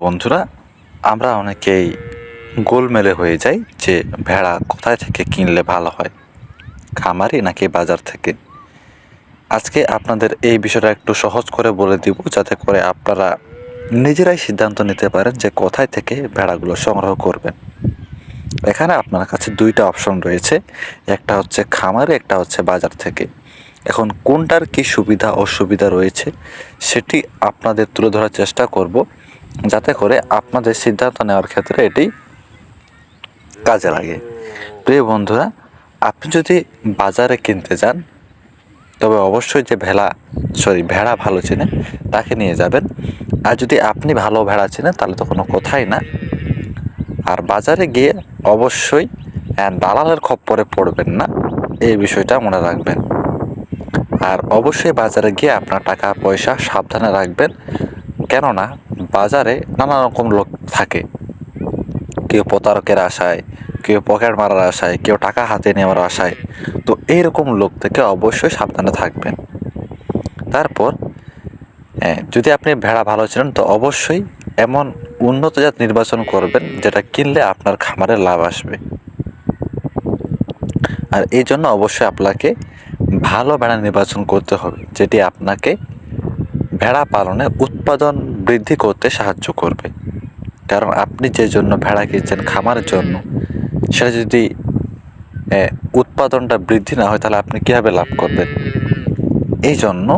বন্ধুরা, আমরা অনেকেই গোলমেলে হয়ে যাই যে ভেড়া কোথায় থেকে কিনলে ভালো হয়, খামারি নাকি বাজার থেকে। আজকে আপনাদের এই বিষয়টা একটু সহজ করে বলে দিব, যাতে করে আপনারা নিজেরাই সিদ্ধান্ত নিতে পারেন যে কোথায় থেকে ভেড়াগুলো সংগ্রহ করবেন। এখানে আপনার কাছে দুইটা অপশন রয়েছে, একটা হচ্ছে খামারে, একটা হচ্ছে বাজার থেকে। এখন কোনটার কি সুবিধা অসুবিধা রয়েছে, সেটি আপনাদের তুলে ধরার চেষ্টা করব। যাতে করে আপনাদের সিদ্ধান্ত নেওয়ার ক্ষেত্রে এটি কাজে লাগে। প্রিয় বন্ধুরা, আপনি যদি বাজারে কিনতে যান, তবে অবশ্যই যে ভেড়া, সরি, ভেড়া ভালো চেনে, তাকে নিয়ে যাবেন। আর যদি আপনি ভালো ভেড়া চেনেন, তাহলে তো কোনো কথাই না। আর বাজারে গিয়ে অবশ্যই দালালের খপ্পরে পড়বেন না, এই বিষয়টা মনে রাখবেন। আর অবশ্যই বাজারে গিয়ে আপনার টাকা পয়সা সাবধানে রাখবেন। কেননা বাজারে নানা রকম লোক থাকে। কেউ প্রতারকের আশায় কেউ পকেট মারার আশায় কেউ টাকা হাতে নেওয়ার আশায়। তো এইরকম লোক থেকে অবশ্যই সাবধানে থাকবেন। তারপর হ্যাঁ, যদি আপনি ভেড়া ভালো ছিলেন তো অবশ্যই এমন উন্নত জাত নির্বাচন করবেন যেটা কিনলে আপনার খামারে লাভ আসবে। আর এই জন্য অবশ্যই আপনাকে ভালো ভেড়া নির্বাচন করতে হবে যেটি আপনাকে ভেড়া পালনে উৎপাদন বৃদ্ধি করতে সাহায্য করবে। কারণ আপনি যে জন্য ভেড়া কিনছেন খামারের জন্য, সেটা যদি উৎপাদনটা বৃদ্ধি না হয়, তাহলে আপনি কীভাবে লাভ করবেন? এই জন্য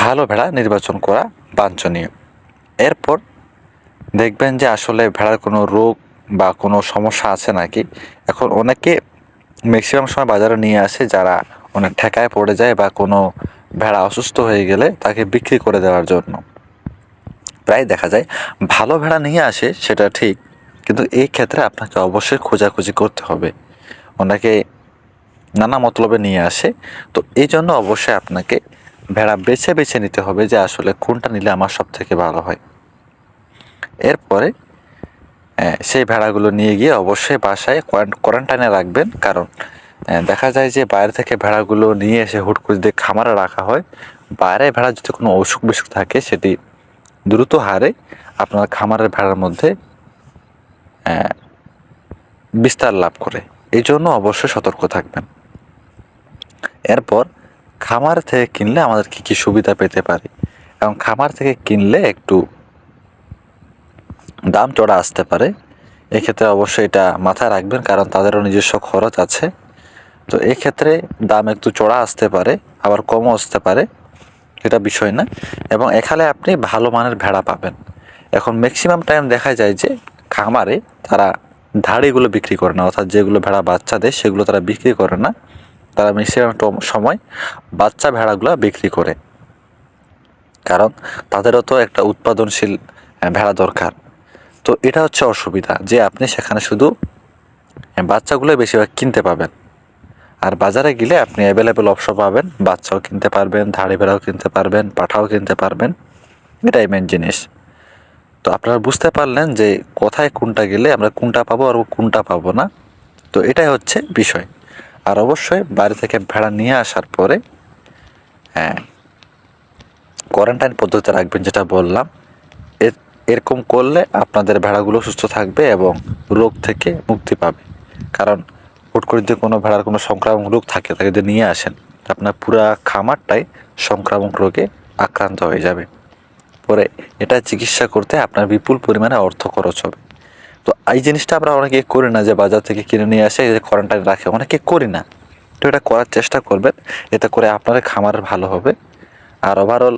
ভালো ভেড়া নির্বাচন করা বাঞ্ছনীয়। এরপর দেখবেন যে আসলে ভেড়ার কোনো রোগ বা কোনো সমস্যা আছে নাকি? এখন অনেকে ম্যাক্সিমাম সময় বাজারে নিয়ে আসে যারা অনেক ঠেকায় পড়ে যায় বা কোনো ভেড়া অসুস্থ হয়ে গেলে তাকে বিক্রি করে দেওয়ার জন্য। প্রায় দেখা যায় ভালো ভেড়া নিয়ে আসে, সেটা ঠিক, কিন্তু এই ক্ষেত্রে আপনাকে অবশ্যই খোঁজাখুঁজি করতে হবে। ওনাকে নানা মতলবে নিয়ে আসে, তো এই জন্য অবশ্যই আপনাকে ভেড়া বেছে বেছে নিতে হবে যে আসলে কোনটা নিলে আমার সব থেকে ভালো হয়। এরপরে সেই ভেড়াগুলো নিয়ে গিয়ে অবশ্যই বাসায় কোয়ারেন্টাইনে রাখবেন, কারণ দেখা যায় যে বাইরে থেকে ভেড়াগুলো নিয়ে এসে হুট করে যদি খামারে রাখা হয়, বাইরে ভেড়া যদি কোনো অসুখ বিসুখ থাকে, সেটি দ্রুত হারে আপনার খামারের ভেড়ার মধ্যে বিস্তার লাভ করে। এই জন্য অবশ্যই সতর্ক থাকবেন। এরপর খামার থেকে কিনলে আমাদের কি কি সুবিধা পেতে পারি? এবং খামার থেকে কিনলে একটু দাম চড়া আসতে পারে। এক্ষেত্রে অবশ্যই এটা মাথায় রাখবেন, কারণ তাদেরও নিজস্ব খরচ আছে। তো এক্ষেত্রে দাম একটু চড়া আসতে পারে আবার কমও আসতে পারে এটা বিষয় না। এবং এখানে আপনি ভালো মানের ভেড়া পাবেন। এখন ম্যাক্সিমাম টাইম দেখা যায় যে খামারে তারা ধাড়িগুলো বিক্রি করে না অর্থাৎ যেগুলো ভেড়া বাচ্চা দেয় সেগুলো তারা বিক্রি করে না। তারা ম্যাক্সিমাম সময় বাচ্চা ভেড়াগুলো বিক্রি করে। কারণ তাদেরও তো একটা উৎপাদনশীল ভেড়া দরকার। তো এটা হচ্ছে অসুবিধা যে আপনি সেখানে শুধু আহ, বাচ্চাগুলো বেশিরভাগ কিনতে পাবেন। আর বাজারে গেলে আপনি অ্যাভেলেবেল অপশন পাবেন। বাচ্চাও কিনতে পারবেন, ধাড়ি ভেড়াও কিনতে পারবেন, পাঠাও কিনতে পারবেন। এটাই মেন জিনিস। তো আপনারা বুঝতে পারলেন যে কোথায় কোনটা গেলে আমরা কোনটা পাবো আর কোনটা পাবো না। তো এটাই হচ্ছে বিষয়। আর অবশ্যই বাড়ি থেকে ভেড়া নিয়ে আসার পরে হ্যাঁ কোয়ারেন্টাইন পদ্ধতি রাখবেন যেটা বললাম। এর এরকম করলে আপনাদের ভেড়াগুলো সুস্থ থাকবে এবং রোগ থেকে মুক্তি পাবে। কারণ হুট করে যদি কোনো ভেড়ার কোনো সংক্রামক রোগ থাকে, তাকে যদি নিয়ে আসেন আপনার পুরা খামারটাই সংক্রামক রোগে আক্রান্ত হয়ে যাবে। পরে এটা চিকিৎসা করতে আপনার বিপুল পরিমাণে অর্থ খরচ হবে। তো এই জিনিসটা আমরা অনেকে করি না যে বাজার থেকে কিনে নিয়ে আসে যে কোয়ারেন্টাইন রাখে, অনেকে করি না। তো এটা করার চেষ্টা করবেন, এতে করে আপনার খামার ভালো হবে। আর ওভারঅল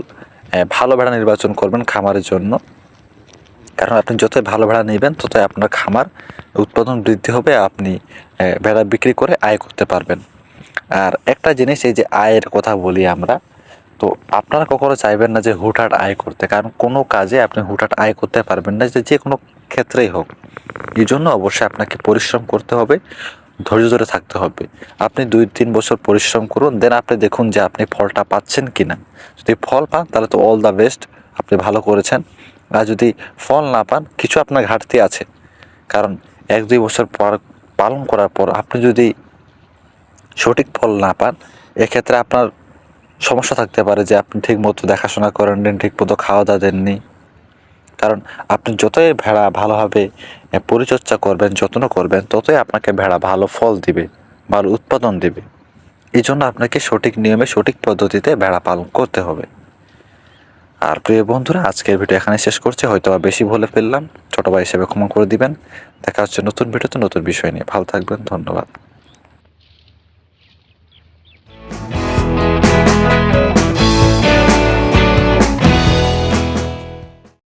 ভালো ভেড়া নির্বাচন করবেন খামারের জন্য। কারণ আপনি যতই ভালো ভেড়া নেবেন, ততই আপনার খামার উৎপাদন বৃদ্ধি হবে, আপনি ভেড়া বিক্রি করে আয় করতে পারবেন। আর একটা জিনিস, এই যে আয়ের কথা বলি আমরা, তো আপনারা কখনো চাইবেন না যে হুটহাট আয় করতে, কারণ কোনো কাজে আপনি হুটহাট আয় করতে পারবেন না, যে যে কোনো ক্ষেত্রেই হোক। এই জন্য অবশ্যই আপনাকে পরিশ্রম করতে হবে, ধৈর্য ধরে থাকতে হবে। আপনি দুই, তিন বছর পরিশ্রম করুন, দেন আপনি দেখুন যে আপনি ফলটা পাচ্ছেন কি না যদি ফল পান, তাহলে তো অল দ্য বেস্ট আপনি ভালো করেছেন। আর যদি ফল না পান, কিছু আপনার ঘাটতি আছে। কারণ এক দুই বছর পর পালন করার পর আপনি যদি সঠিক ফল না পান, এক্ষেত্রে আপনার সমস্যা থাকতে পারে যে আপনি ঠিক মতো দেখাশোনা করেননি ঠিক মতো খাওয়া দাওয়া দেননি। কারণ আপনি যতই ভেড়া ভালোভাবে পরিচর্যা করবেন, যত্ন করবেন, ততই আপনাকে ভেড়া ভালো ফল দিবে, ভালো উৎপাদন দিবে। এই জন্য আপনাকে সঠিক নিয়মে, সঠিক পদ্ধতিতে ভেড়া পালন করতে হবে। আর প্রিয় বন্ধুরা, আজকের ভিডিও এখানে শেষ করছি। হয়তো বেশি বলে ফেললাম। ছোটো ভাই হিসেবে ক্ষমা করে দিবেন। দেখা হচ্ছে নতুন ভিডিওতে নতুন বিষয় নিয়ে। ভালো থাকবেন, ধন্যবাদ।